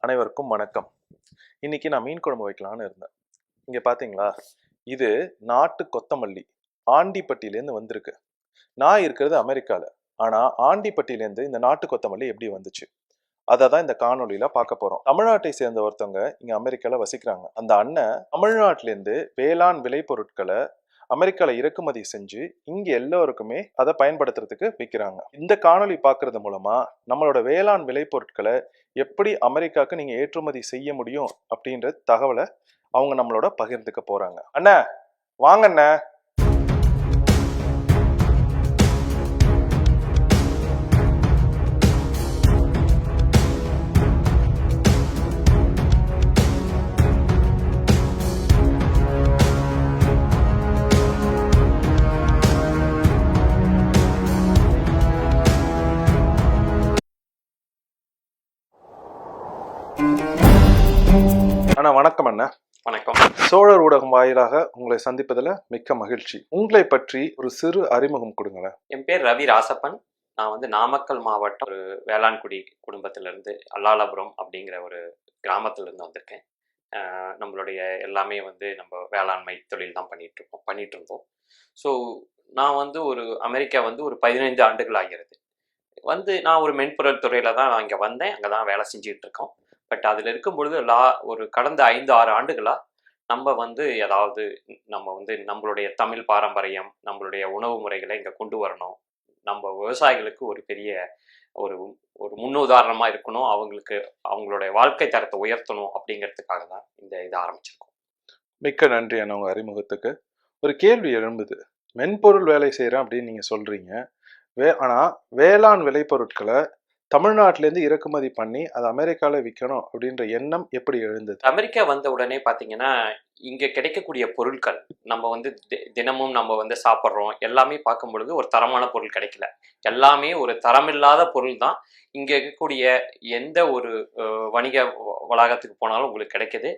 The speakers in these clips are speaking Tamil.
அனைவருக்கும் வணக்கம். இன்னைக்கு நான் மீன் குழம்பு வைக்கலான்னு இருந்தேன். இங்க பாத்தீங்களா? இது நாட்டு கொத்தமல்லி. ஆண்டிப்பட்டியிலேருந்து வந்திருக்கு. நான் இருக்கிறது அமெரிக்கால. ஆனா ஆண்டிப்பட்டியிலேருந்து இந்த நாட்டு கொத்தமல்லி எப்படி வந்துச்சு? அதை தான் இந்த காணொலியில் பார்க்க போறோம். தமிழ்நாட்டை சேர்ந்த ஒருத்தவங்க இங்க அமெரிக்கால வசிக்கிறாங்க. அந்த அண்ணன் தமிழ்நாட்டிலேருந்து வேளாண் விளைபொருட்களை அமெரிக்காவில் இறக்குமதி செஞ்சு இங்கே எல்லோருக்குமே அதை பயன்படுத்துறதுக்கு விற்கிறாங்க இந்த காணொளி பார்க்கறது மூலமா நம்மளோட வேளாண் விளைபொருட்களை எப்படி அமெரிக்காவுக்கு நீங்க ஏற்றுமதி செய்ய முடியும் அப்படின்ற தகவலை அவங்க நம்மளோட பகிர்ந்துக்க போறாங்க. அண்ணா வாங்க சோழர் ஊடகம் வாயிலாக உங்களை சந்திப்பதில் மிக்க மகிழ்ச்சி. உங்களை பற்றி ஒரு சிறு அறிமுகம் கொடுங்களேன். என் பேர் ரவி ராசப்பன். நான் வந்து நாமக்கல் மாவட்டம் ஒரு வேளாண்குடி குடும்பத்திலிருந்து அல்லாலபுரம் அப்படிங்கிற ஒரு கிராமத்திலிருந்து வந்திருக்கேன். நம்மளுடைய எல்லாமே வந்து நம்ம வேளாண்மை தொழில் தான் பண்ணிட்டு இருக்கோம் பண்ணிட்டு இருந்தோம் ஸோ நான் வந்து ஒரு அமெரிக்கா வந்து ஒரு பதினைந்து ஆண்டுகள் ஆகிறது. வந்து நான் ஒரு மென்பொருள் துறையில தான் நான் இங்கே வந்தேன் அங்கே தான் வேலை செஞ்சுட்டு இருக்கோம் பட் அதில் இருக்கும் பொழுது லா ஒரு கடந்த ஐந்து ஆறு ஆண்டுகளாக நம்ம வந்து ஏதாவது நம்ம வந்து நம்மளுடைய தமிழ் பாரம்பரியம் நம்மளுடைய உணவு முறைகளை இங்கே கொண்டு வரணும். நம்ம விவசாயிகளுக்கு ஒரு பெரிய ஒரு ஒரு முன்னுதாரணமாக இருக்கணும். அவங்களுக்கு அவங்களுடைய வாழ்க்கை தரத்தை உயர்த்தணும் அப்படிங்கிறதுக்காக தான் இந்த இதை ஆரம்பிச்சிருக்கோம். மிக்க நன்றி அண்ணா உங்கள் அறிமுகத்துக்கு. ஒரு கேள்வி எழும்புது. மென்பொருள் வேலை செய்கிறேன் அப்படின்னு நீங்கள் சொல்கிறீங்க வே ஆனால் வேளாண் விளைபொருட்களை தமிழ்நாட்டிலேருந்து இறக்குமதி பண்ணி அதை அமெரிக்காவில் விற்கணும் அப்படின்ற எண்ணம் எப்படி எழுந்தது? அமெரிக்கா வந்த உடனே பார்த்தீங்கன்னா இங்கே கிடைக்கக்கூடிய பொருட்கள் நம்ம வந்து தி- தினமும் நம்ம வந்து சாப்பிட்றோம் எல்லாமே பார்க்கும் பொழுது ஒரு தரமான பொருள் கிடைக்கல. எல்லாமே ஒரு தரமில்லாத பொருள் தான். இங்கே இருக்கக்கூடிய எந்த ஒரு வணிக வ- வளாகத்துக்கு போனாலும் உங்களுக்கு கிடைக்கிது.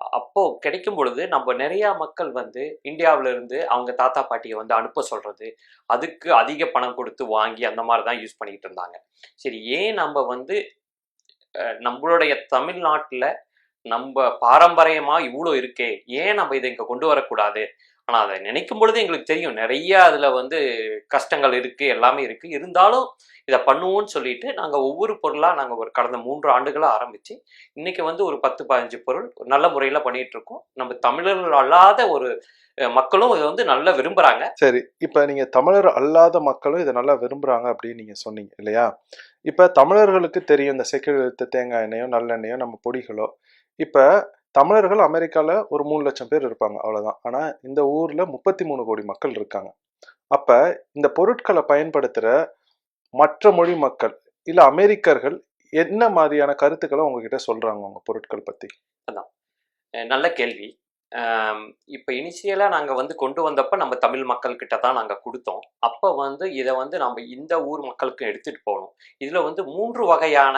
அப்போ கிடைக்கும் பொழுது நம்ம நிறைய மக்கள் வந்து இந்தியாவுல இருந்து அவங்க தாத்தா பாட்டியை வந்து அனுப்ப சொல்றது அதுக்கு அதிக பணம் கொடுத்து வாங்கி அந்த மாதிரி தான் யூஸ் பண்ணிட்டு இருந்தாங்க. சரி ஏன் நம்ம வந்து அஹ், நம்மளுடைய தமிழ்நாட்டில் நம்ம பாரம்பரியமா இவ்வளோ இருக்கே? ஏன் நம்ம இதை இங்கே கொண்டு வரக்கூடாது? ஆனால் அதை நினைக்கும் பொழுது எங்களுக்கு தெரியும். நிறைய அதில் வந்து கஷ்டங்கள் இருக்குது எல்லாமே இருக்குது இருந்தாலும் இதை பண்ணுவோம்னு சொல்லிட்டு நாங்கள் ஒவ்வொரு பொருளாக நாங்கள் ஒரு கடந்த மூன்று ஆண்டுகளாக ஆரம்பித்து இன்னைக்கு வந்து ஒரு பத்து பதினஞ்சு பொருள் நல்ல முறையில் பண்ணிகிட்ருக்கோம் நம்ம தமிழர்கள் அல்லாத ஒரு மக்களும் இதை வந்து நல்லா விரும்புகிறாங்க சரி இப்போ நீங்கள் தமிழர் அல்லாத மக்களும் இதை நல்லா விரும்புகிறாங்க அப்படின்னு நீங்கள் சொன்னீங்க இல்லையா? இப்போ தமிழர்களுக்கு தெரியும் இந்த செக்கிழுத்த தேங்காய் எண்ணெயோ நல்லெண்ணெயோ நம்ம பொடிகளோ. இப்போ தமிழர்கள் அமெரிக்காவில் ஒரு மூணு லட்சம் பேர் இருப்பாங்க அவ்வளோதான் ஆனால் இந்த ஊரில் முப்பத்தி மூணு கோடி மக்கள் இருக்காங்க. அப்போ இந்த பொருட்களை பயன்படுத்துகிற மற்ற மொழி மக்கள் இல்லை அமெரிக்கர்கள் என்ன மாதிரியான கருத்துக்களை உங்ககிட்ட சொல்கிறாங்க உங்கள் பொருட்கள் பற்றி அதான். நல்ல கேள்வி. இப்போ இனிஷியலாக நாங்கள் வந்து கொண்டு வந்தப்போ நம்ம தமிழ் மக்கள்கிட்ட தான் நாங்கள் கொடுத்தோம். அப்போ வந்து இதை வந்து நம்ம இந்த ஊர் மக்களுக்கு எடுத்துகிட்டு போகணும் இதில் வந்து மூன்று வகையான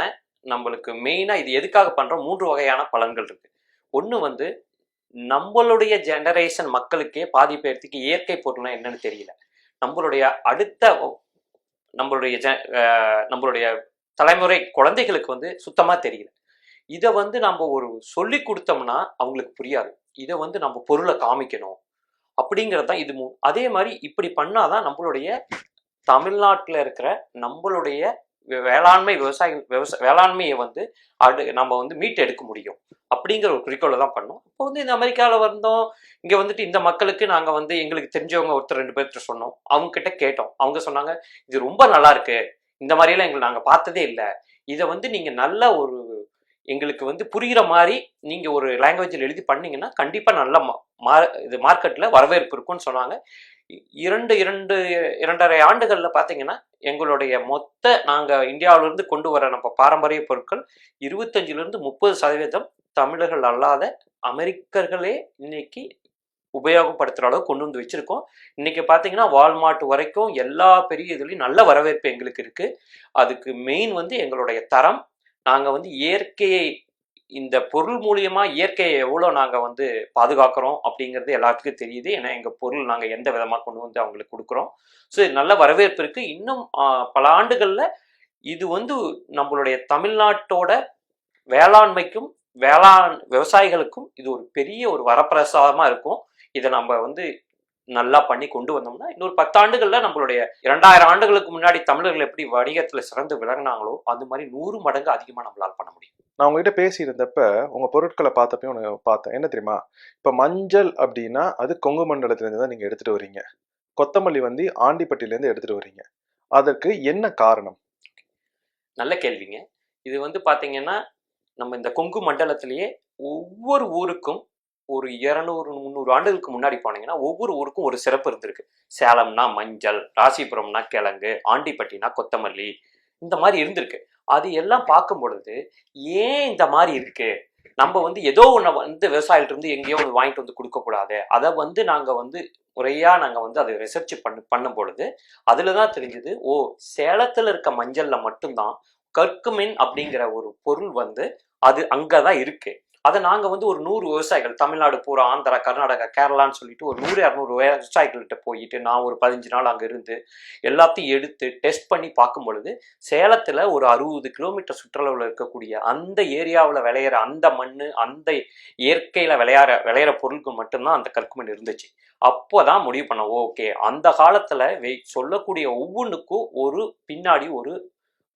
நம்மளுக்கு மெயினாக இது எதுக்காக பண்ணுறோம் மூன்று வகையான பலன்கள் இருக்குது ஒன்று வந்து நம்மளுடைய ஜெனரேஷன் மக்களுக்கே பாதி பேர்த்துக்கு இயற்கை பொருள்னா என்னன்னு தெரியல. நம்மளுடைய அடுத்த நம்மளுடைய நம்மளுடைய தலைமுறை குழந்தைகளுக்கு வந்து சுத்தமாக தெரியல. இதை வந்து நம்ம ஒரு சொல்லி கொடுத்தோம்னா அவங்களுக்கு புரியாது. இதை வந்து நம்ம பொருளை காமிக்கணும் அப்படிங்கிறது தான் இது மு- அதே மாதிரி இப்படி பண்ணாதான் நம்மளுடைய தமிழ்நாட்டில் இருக்கிற நம்மளுடைய வேளாண்மை விவசாயிகள் விவசாய வேளாண்மையை வந்து அடு நம்ம வந்து மீட்டு எடுக்க முடியும். அப்படிங்கிற ஒரு குறிக்கோளை தான் பண்ணோம். இப்போ வந்து இந்த அமெரிக்காவில் வந்தோம். இங்கே வந்துட்டு இந்த மக்களுக்கு நாங்கள் வந்து எங்களுக்கு தெரிஞ்சவங்க ஒருத்தர் ரெண்டு பேர்கிட்ட சொன்னோம். அவங்க கிட்ட கேட்டோம். அவங்க சொன்னாங்க இது ரொம்ப நல்லா இருக்கு. இந்த மாதிரியெல்லாம் எங்களை நாங்கள் பார்த்ததே இல்லை. இதை வந்து நீங்கள் நல்ல ஒரு எங்களுக்கு வந்து புரிகிற மாதிரி நீங்கள் ஒரு லாங்குவேஜில் எழுதி பண்ணீங்கன்னா கண்டிப்பாக நல்ல மா- மா- இது மார்க்கெட்டில் வரவேற்பு இருக்கும்னு சொன்னாங்க. இரண்டு இரண்டு இரண்டரை ஆண்டுகளில் பார்த்தீங்கன்னா எங்களுடைய மொத்த நாங்கள் இந்தியாவிலிருந்து கொண்டு வர நம்ம பாரம்பரிய பொருட்கள் இருபத்தஞ்சிலிருந்து முப்பது சதவீதம் தமிழர்கள் அல்லாத அமெரிக்கர்களே இன்னைக்கு உபயோகப்படுத்துகிற அளவுக்கு கொண்டு வந்து வச்சுருக்கோம். இன்றைக்கி பார்த்தீங்கன்னா வால்மார்ட் வரைக்கும் எல்லா பெரிய இதுலேயும் நல்ல வரவேற்பு எங்களுக்கு இருக்குது அதுக்கு மெயின் வந்து எங்களுடைய தரம். நாங்கள் வந்து இயற்கையை இந்த பொருள் மூலியமா இயற்கையை எவ்வளோ நாங்கள் வந்து பாதுகாக்கிறோம் அப்படிங்கிறது எல்லாத்துக்கும் தெரியுது. ஏன்னா எங்கள் பொருள் நாங்கள் எந்த விதமாக கொண்டு வந்து அவங்களுக்கு கொடுக்குறோம். ஸோ நல்ல வரவேற்பு இருக்குது இன்னும் பல ஆண்டுகளில் இது வந்து நம்மளுடைய தமிழ்நாட்டோட வேளாண்மைக்கும் வேளாண் விவசாயிகளுக்கும் இது ஒரு பெரிய ஒரு வரப்பிரசாதமாக இருக்கும். இதை நம்ம வந்து நல்லா பண்ணி கொண்டு வந்தோம்னா இன்னொரு பத்தாண்டுகள்ல நம்மளுடைய இரண்டாயிரம் ஆண்டுகளுக்கு முன்னாடி தமிழர்கள் எப்படி வணிகத்துல சிறந்து விளங்கினாங்களோ அது மாதிரி நூறு மடங்கு அதிகமா நம்மளால பண்ண முடியும். நான் உங்ககிட்ட பேசியிருந்தப்ப உங்க பொருட்களை பார்த்தப்பயும் ஒன்று பார்த்தேன். என்ன தெரியுமா? இப்ப மஞ்சள் அப்படின்னா அது கொங்கு மண்டலத்துல இருந்து தான் நீங்க எடுத்துட்டு வர்றீங்க. கொத்தமல்லி வந்து ஆண்டிப்பட்டியில இருந்து எடுத்துட்டு வர்றீங்க. அதற்கு என்ன காரணம்? நல்ல கேள்விங்க. இது வந்து பாத்தீங்கன்னா நம்ம இந்த கொங்கு மண்டலத்திலேயே ஒவ்வொரு ஊருக்கும் ஒரு இரநூறு முந்நூறு ஆண்டுகளுக்கு முன்னாடி போனீங்கன்னா ஒவ்வொரு ஊருக்கும் ஒரு சிறப்பு இருந்திருக்கு. சேலம்னா மஞ்சள் ராசிபுரம்னா கிழங்கு ஆண்டிப்பட்டினா கொத்தமல்லி இந்த மாதிரி இருந்திருக்கு. அது எல்லாம் பார்க்கும் பொழுது ஏன் இந்த மாதிரி இருக்கு? நம்ம வந்து ஏதோ ஒன்று வந்து விவசாயிகிட்ட இருந்து எங்கேயோ ஒன்று வாங்கிட்டு வந்து கொடுக்கக்கூடாது. அதை வந்து நாங்கள் வந்து முறையாக நாங்கள் வந்து அதை ரிசர்ச் பண்ணு பண்ணும் பொழுது அதில் தான் தெரிஞ்சது ஓ சேலத்தில் இருக்க மஞ்சளில் மட்டும்தான் கற்குமின் அப்படிங்கிற ஒரு பொருள் வந்து அது அங்கே தான் இருக்கு. அதை நாங்கள் வந்து ஒரு நூறு விவசாயிகள் தமிழ்நாடு பூரா ஆந்திரா கர்நாடகா கேரளான்னு சொல்லிட்டு ஒரு நூறு இரநூறு விவசாயிகள்கிட்ட போயிட்டு நான் ஒரு பதினஞ்சு நாள் அங்கே இருந்து எல்லாத்தையும் எடுத்து டெஸ்ட் பண்ணி பார்க்கும் பொழுது சேலத்தில் ஒரு அறுபது கிலோமீட்டர் சுற்றளவில் இருக்கக்கூடிய அந்த ஏரியாவில் விளையிற அந்த மண் அந்த இயற்கையில் விளையாற விளையிற பொருளுக்கு மட்டும்தான் அந்த கற்குமண் இருந்துச்சு. அப்போ தான் முடிவு பண்ண ஓகே அந்த காலத்தில் வெய் சொல்லக்கூடிய ஒவ்வொன்றுக்கும் ஒரு பின்னாடி ஒரு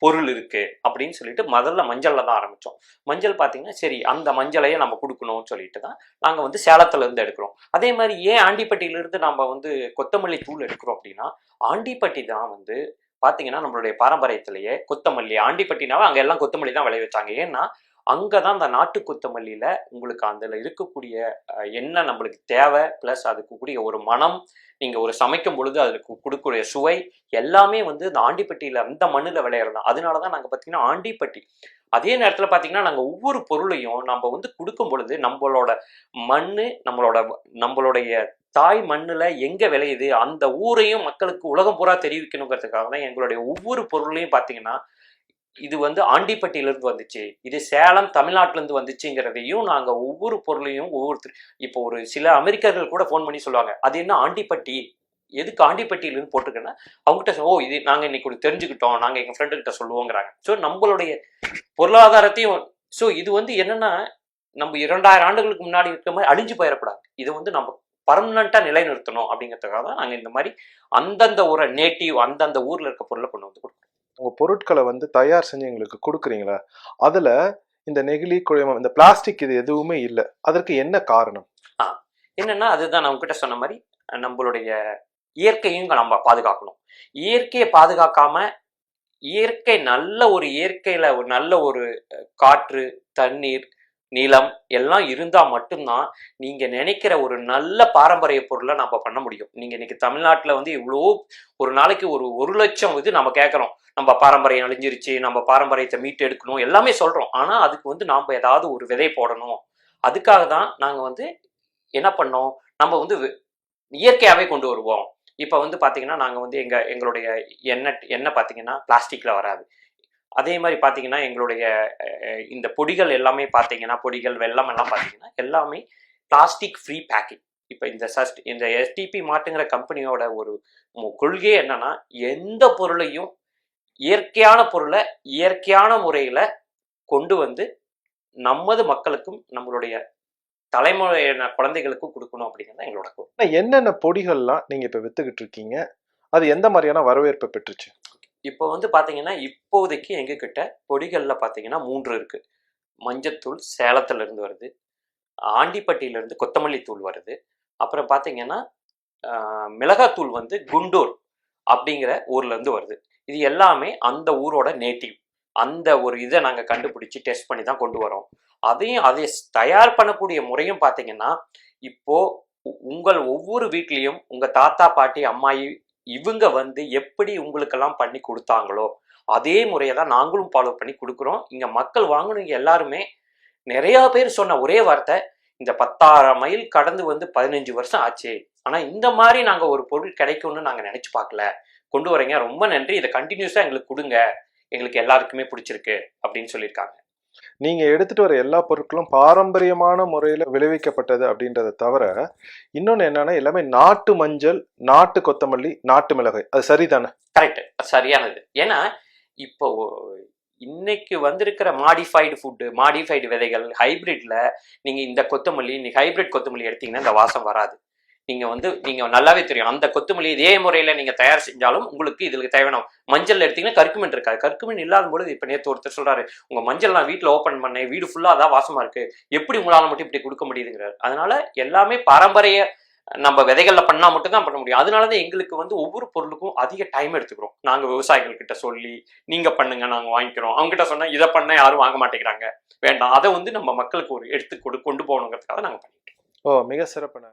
பொருள் இருக்கு அப்படின்னு சொல்லிட்டு முதல்ல மஞ்சள்ல தான் ஆரம்பிச்சோம். மஞ்சள் பார்த்தீங்கன்னா சரி அந்த மஞ்சளையே நம்ம கொடுக்கணும்னு சொல்லிட்டு தான் நாங்கள் வந்து சேலத்துல இருந்து எடுக்கிறோம். அதே மாதிரி ஏன் ஆண்டிப்பட்டியில இருந்து நம்ம வந்து கொத்தமல்லி தூள் எடுக்கிறோம் அப்படின்னா ஆண்டிப்பட்டி தான் வந்து பார்த்தீங்கன்னா நம்மளுடைய பாரம்பரியத்திலேயே கொத்தமல்லி ஆண்டிப்பட்டினாவே அங்கே எல்லாம் கொத்தமல்லி தான் விளைய வச்சாங்க. ஏன்னா அங்கே தான் அந்த நாட்டு கொத்தமல்லியில் உங்களுக்கு அதில் இருக்கக்கூடிய என்ன நம்மளுக்கு தேவை ப்ளஸ் அதுக்கு கூடிய ஒரு மனம் நீங்கள் ஒரு சமைக்கும் பொழுது அதுக்கு கொடுக்கக்கூடிய சுவை எல்லாமே வந்து இந்த ஆண்டிப்பட்டியில் அந்த மண்ணில் விளையிறது தான் அதனால தான் நாங்கள் பார்த்தீங்கன்னா ஆண்டிப்பட்டி. அதே நேரத்தில் பார்த்தீங்கன்னா நாங்கள் ஒவ்வொரு பொருளையும் நம்ம வந்து கொடுக்கும் பொழுது நம்மளோட மண் நம்மளோட நம்மளுடைய தாய் மண்ணில் எங்கே விளையுது அந்த ஊரையும் மக்களுக்கு உலகம் பூரா தெரிவிக்கணுங்கிறதுக்காக தான் எங்களுடைய ஒவ்வொரு பொருளையும் பார்த்தீங்கன்னா இது வந்து ஆண்டிப்பட்டியிலேருந்து வந்துச்சு. இது சேலம் தமிழ்நாட்டிலேருந்து வந்துச்சுங்கிறதையும் நாங்கள் ஒவ்வொரு பொருளையும் ஒவ்வொருத்தர் இப்போ ஒரு சில அமெரிக்கர்கள் கூட ஃபோன் பண்ணி சொல்லுவாங்க அது என்ன ஆண்டிப்பட்டி? எதுக்கு ஆண்டிப்பட்டியிலேருந்து போட்டிருக்கேன்னா அவங்ககிட்ட ஓ இது நாங்கள் இன்னைக்கு ஒரு தெரிஞ்சுக்கிட்டோம் நாங்கள் எங்கள் ஃப்ரெண்டுக்கிட்ட சொல்லுவோங்கிறாங்க. ஸோ நம்மளுடைய பொருளாதாரத்தையும் ஸோ இது வந்து என்னன்னா நம்ம இரண்டாயிரம் ஆண்டுகளுக்கு முன்னாடி இருக்கிற மாதிரி அழிஞ்சு போயிடக்கூடாது. இதை வந்து நம்ம பர்மனண்ட்டாக நிலைநிறுத்தணும் அப்படிங்கிறதுக்காக தான் நாங்கள் இந்த மாதிரி அந்தந்த ஒரு நேட்டிவ் அந்தந்த ஊரில் இருக்க பொருளை கொண்டு வந்து கொடுக்குறோம். உங்கள் பொருட்களை வந்து தயார் செஞ்சு எங்களுக்கு கொடுக்குறீங்களா? அதில் இந்த நெகிழி குழைமம் இந்த பிளாஸ்டிக் இது எதுவுமே இல்லை. அதற்கு என்ன காரணம்? என்னன்னா அதுதான் நான் உங்ககிட்ட சொன்ன மாதிரி நம்மளுடைய இயற்கையும் நம்ம பாதுகாக்கணும். இயற்கையை பாதுகாக்காம இயற்கை நல்ல ஒரு இயற்கையில ஒரு நல்ல ஒரு காற்று தண்ணீர் நிலம் எல்லாம் இருந்தால் மட்டும்தான் நீங்கள் நினைக்கிற ஒரு நல்ல பாரம்பரிய பொருளை நம்ம பண்ண முடியும். நீங்கள் இன்னைக்கு தமிழ்நாட்டில் வந்து இவ்வளோ ஒரு நாளைக்கு ஒரு ஒரு லட்சம் இது நம்ம கேட்குறோம். நம்ம பாரம்பரியம் அழிஞ்சிருச்சு நம்ம பாரம்பரியத்தை மீட்டு எடுக்கணும் எல்லாமே சொல்கிறோம் ஆனால் அதுக்கு வந்து நாம் ஏதாவது ஒரு விதை போடணும். அதுக்காக தான் நாங்கள் வந்து என்ன பண்ணோம்? நம்ம வந்து இயற்கையாகவே கொண்டு வருவோம். இப்போ வந்து பார்த்தீங்கன்னா நாங்கள் வந்து எங்கள் எங்களுடைய எண்ணெய் எண்ணெய் பார்த்தீங்கன்னா பிளாஸ்டிக்கில் வராது. அதே மாதிரி பார்த்தீங்கன்னா எங்களுடைய இந்த பொடிகள் எல்லாமே பார்த்தீங்கன்னா பொடிகள் வெள்ளம் எல்லாம் பார்த்தீங்கன்னா எல்லாமே பிளாஸ்டிக் ஃப்ரீ பேக்கிங் இப்போ இந்த சஸ்ட் இந்த எஸ்டிபி மாட்டுங்கிற கம்பெனியோட ஒரு கொள்கையே என்னன்னா எந்த பொருளையும் இயற்கையான பொருளை இயற்கையான முறையில் கொண்டு வந்து நமது மக்களுக்கும் நம்மளுடைய தலைமுறையின குழந்தைகளுக்கும் கொடுக்கணும் அப்படிங்கிறது எங்களோட என்னென்ன பொடிகள்லாம் நீங்கள் இப்போ வித்துக்கிட்டு இருக்கீங்க? அது எந்த மாதிரியான வரவேற்பை பெற்றுச்சு? இப்போ வந்து பார்த்தீங்கன்னா இப்போதைக்கு எங்ககிட்ட பொடிகளில் பார்த்தீங்கன்னா மூன்று இருக்குது மஞ்சத்தூள் சேலத்துலேருந்து வருது. ஆண்டிப்பட்டியிலேருந்து கொத்தமல்லி தூள் வருது. அப்புறம் பார்த்தீங்கன்னா மிளகாத்தூள் வந்து குண்டூர் அப்படிங்கிற ஊர்லேருந்து வருது. இது எல்லாமே அந்த ஊரோட நேட்டிவ் அந்த ஒரு இதை நாங்கள் கண்டுபிடிச்சி டெஸ்ட் பண்ணி தான் கொண்டு வரோம். அதையும் அதை தயார் பண்ணக்கூடிய முறையும் பார்த்தீங்கன்னா இப்போது உ- உங்கள் ஒவ்வொரு வீட்லேயும் உங்கள் தாத்தா பாட்டி அம்மாயி இவங்க வந்து எப்படி உங்களுக்கெல்லாம் பண்ணி கொடுத்தாங்களோ அதே முறையை தான் நாங்களும் ஃபாலோ பண்ணி கொடுக்குறோம். இங்கே மக்கள் வாங்கினவங்க எல்லாருமே நிறையா பேர் சொன்ன ஒரே வார்த்தை இந்த பத்தாயிரம் மைல் கடந்து வந்து பதினஞ்சு வருஷம் ஆச்சு. ஆனால் இந்த மாதிரி நாங்கள் ஒரு பொருள் கிடைக்கும்னு நாங்கள் நினச்சி பார்க்கல. கொண்டு வரீங்க. ரொம்ப நன்றி. இதை கண்டினியூஸாக எங்களுக்கு கொடுங்க. எங்களுக்கு எல்லாருக்குமே பிடிச்சிருக்கு அப்படின்னு சொல்லியிருக்காங்க. நீங்க எடுத்துட்டு வர எல்லா பொருட்களும் பாரம்பரியமான முறையில விளைவிக்கப்பட்டது அப்படின்றத தவிர இன்னொன்னு என்னன்னா எல்லாமே நாட்டு மஞ்சள் நாட்டு கொத்தமல்லி நாட்டு மிளகாய். அது சரிதானே? கரெக்ட் சரியானது. ஏன்னா இப்போ இன்னைக்கு வந்திருக்கிற மாடிஃபைடு ஃபுட்டு மாடிஃபைடு விதைகள் ஹைபிரிட்ல நீங்க இந்த கொத்தமல்லி இன்னைக்கு ஹைபிரிட் கொத்தமல்லி எடுத்தீங்கன்னா இந்த வாசம் வராது. நீங்க வந்து நீங்க நல்லாவே தெரியும். அந்த கொத்தமல்லி இதே முறையில நீங்க தயார் செஞ்சாலும் உங்களுக்கு இதுக்கு தேவையான மஞ்சள் எடுத்தீங்கன்னா கற்குமின் இருக்காது. கற்குமின் இல்லாத பொழுது இப்ப நேற்று ஒருத்தர் சொல்றாரு உங்க மஞ்சள் நான் வீட்டில் ஓப்பன் பண்ணேன். வீடு ஃபுல்லாக அதான் வாசமா இருக்கு. எப்படி உங்களால மட்டும் இப்படி கொடுக்க முடியுதுங்கிறார். அதனால எல்லாமே பாரம்பரிய நம்ம விதைகள்ல பண்ணா மட்டும்தான் பண்ண முடியும். அதனாலதான் எங்களுக்கு வந்து ஒவ்வொரு பொருளுக்கும் அதிக டைம் எடுத்துக்கிறோம். நாங்க விவசாயிகள் கிட்ட சொல்லி நீங்க பண்ணுங்க நாங்க வாங்கிக்கிறோம். அவங்க கிட்ட சொன்னா இதை பண்ண யாரும் வாங்க மாட்டேங்கிறாங்க. வேண்டாம். அதை வந்து நம்ம மக்களுக்கு ஒரு எடுத்து கொடு கொண்டு போகணுங்கிறதுக்காக நாங்க பண்ணிக்கிறோம் ஓ மிக சிறப்பான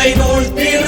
நூல் திருக்குறள் என்போ